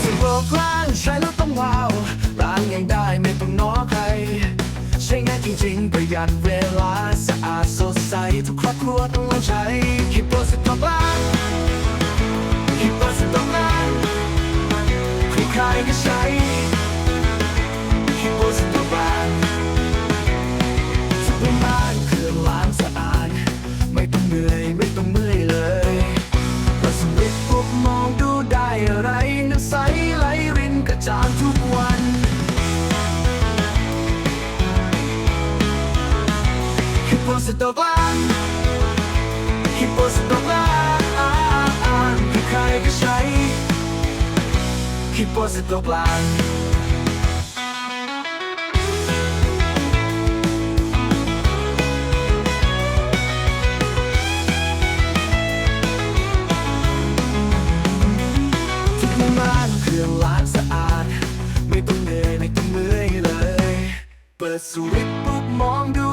รู้สึกโลกกว้างใช้แล้วต้องว้าวร้านยังได้ไม่ต้องน้อใคร ใช้ง่ายจริงๆ ประหยัดเวลาสะอาดสดใส ทุกครอบครัวต้องลองใช้คิดโปรสิตต่อล้านคิดโปรสิตต้อล้านใครๆก็ใช้คิดโปรสิตต่อล้านทุกบ้านคือล้านสะอาดไม่ต้องเหนื่อยางทุกบ้านเครื่องล้างสะอาด ไม่ต้องเหนื่อยไม่ต้องเมื่อยเลย เปิดสวิตช์ปุ๊บมองดู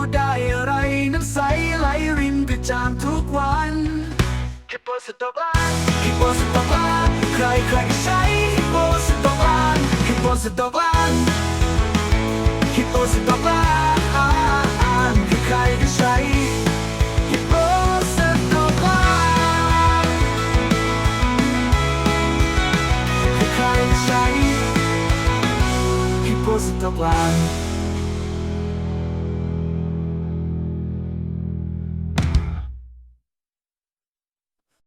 คิดโปรสต็อกล้านคิ